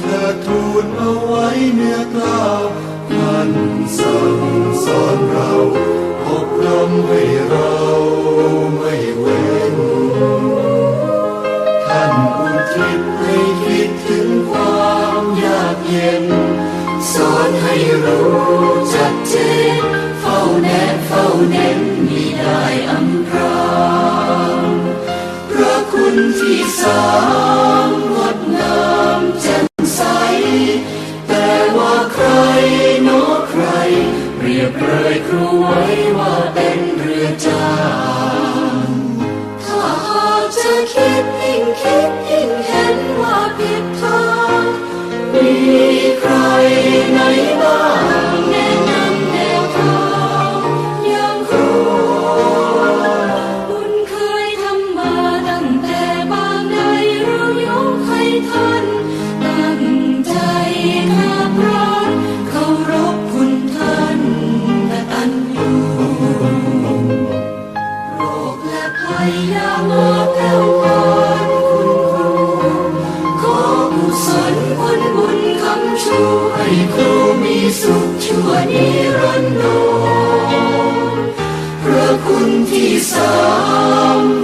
เธอทูลเอาไว้เนื้อกล้าวท่านสั่งสอนเราอบรมให้เราไม่เว้นท่านอุทิศให้ ให้ครูมีสุขชั่วนิรันดรพระคุณที่สาม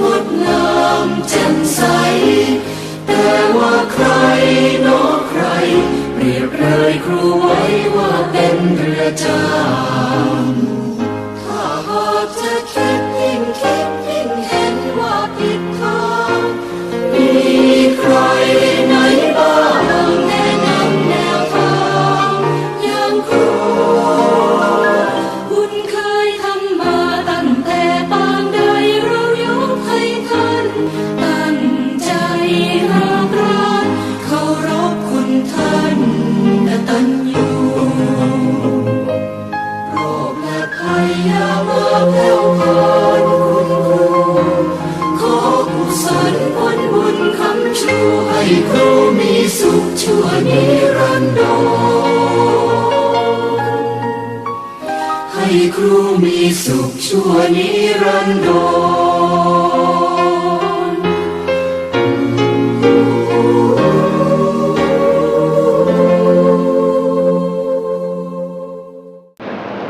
รูมีสุขชั่วนิรันดร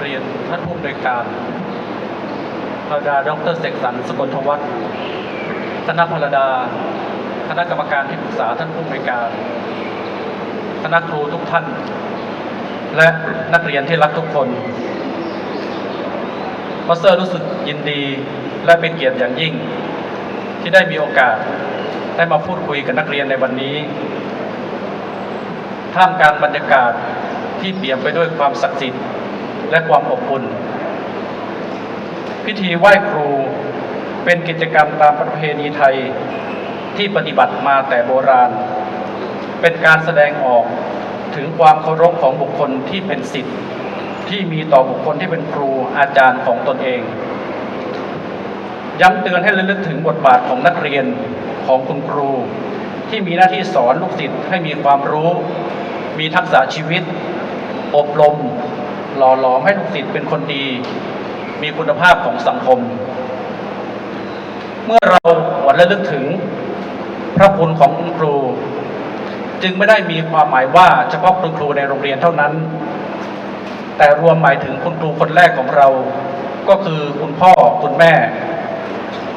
เรียนท่านผู้อำนวยการพระดาดรเสกสรรสกลทวัฒน์คณะพรดา คณะกรรมการที่ปรึกษาท่านผู้อำนวยการ คณะครูทุกท่าน และนักเรียนที่รักทุกคน มาสเตอร์รู้สึกยินดีและเป็นเกียรติอย่างยิ่ง ที่ได้มีโอกาสได้มาพูดคุยกับนักเรียนในวันนี้ ท่ามกลางบรรยากาศที่เปี่ยมไปด้วยความศักดิ์สิทธิ์และความอบอุ่น พิธีไหว้ครูเป็นกิจกรรมตามประเพณีไทยที่ปฏิบัติมาแต่โบราณ เป็นการแสดงออกถึงความเคารพของบุคคลที่เป็นสิทธิ์ ที่มีต่อบุคคลที่เป็นครูอาจารย์ของตนเอง ย้ำเตือนให้ระลึกถึงบทบาทของนักเรียนของคุณครู ที่มีหน้าที่สอนลูกศิษย์ให้มีความรู้ มีทักษะชีวิต อบรม หล่อหลอมให้ลูกศิษย์เป็นคนดี มีคุณภาพของสังคม เมื่อเราหวนระลึกถึงพระคุณของคุณครู จึงไม่ได้มีความหมายว่าเฉพาะคุณครูในโรงเรียนเท่านั้น แต่รวมหมายถึงคุณครูคนแรกของเรา ก็คือคุณพ่อคุณแม่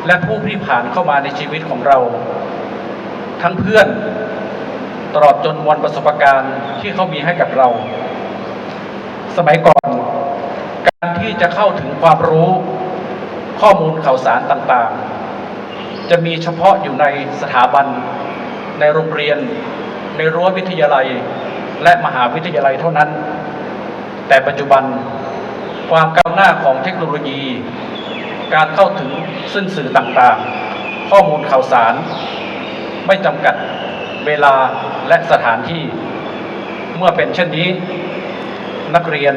และผู้ที่ผ่านเข้ามาในชีวิตของเรา ทั้งเพื่อนตลอดจนวันประสบการณ์ที่เขามีให้กับเรา สมัยก่อน การที่จะเข้าถึงความรู้ข้อมูลข่าวสารต่างๆ จะมีเฉพาะอยู่ในสถาบัน ในโรงเรียน ในรั้ววิทยาลัย และมหาวิทยาลัยเท่านั้น แต่ปัจจุบันความก้าวหน้าของเทคโนโลยี การเข้าถึงซึ่งสื่อต่างๆ ข้อมูลข่าวสาร ไม่จำกัดเวลาและสถานที่ เมื่อเป็นเช่นนี้ นักเรียน